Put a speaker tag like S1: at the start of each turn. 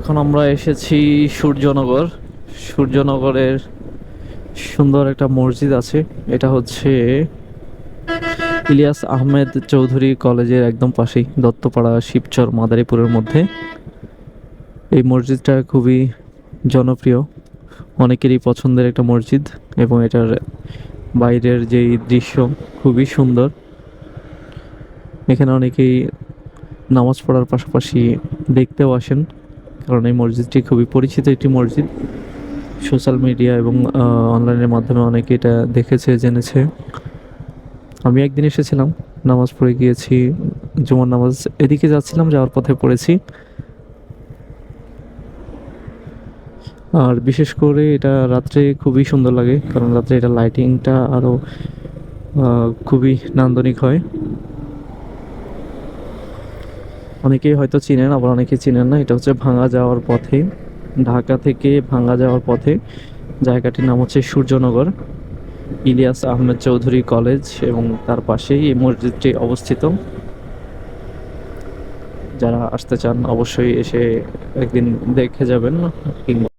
S1: এখন আমরা এসেছি সূর্যনগর। সূর্যনগরের সুন্দর একটা মসজিদ আছে। এটা হচ্ছে ইলিয়াস আহমেদ চৌধুরী কলেজের একদম পাশেই, দত্তপাড়া, শিবচর, মাদারীপুরের মধ্যে। এই মসজিদটা খুবই জনপ্রিয়, অনেকেরই পছন্দের একটা মসজিদ এবং এটার বাইরের যেই দৃশ্য খুবই সুন্দর। এখানে অনেকেই নামাজ পড়ার পাশাপাশি দেখতেও আসেন। কারণ এই মসজিদটি খুবই পরিচিত একটি মসজিদ। সোশ্যাল মিডিয়া এবং অনলাইনের মাধ্যমে অনেকে এটা দেখেছে, জেনেছে। আমি একদিন এসেছিলাম, নামাজ পড়ে গিয়েছি, জুমার নামাজ এদিকে যাচ্ছিলাম, যাওয়ার পথে পড়েছি। আর বিশেষ করে এটা রাত্রে খুবই সুন্দর লাগে, কারণ রাত্রে এটা লাইটিংটা আরও খুবই নান্দনিক হয়। অনেকেই হয়তো চিনেন, আবার অনেকে চিনেন না। এটা হচ্ছে ভাঙা যাওয়ার পথে, ঢাকা থেকে ভাঙা যাওয়ার পথে। জায়গাটির নাম হচ্ছে সূর্যনগর। ইলিয়াস আহমেদ চৌধুরী কলেজ এবং তার পাশেই এই মসজিদটি অবস্থিত। যারা আসতে চান, অবশ্যই এসে একদিন দেখে যাবেন। কিংবা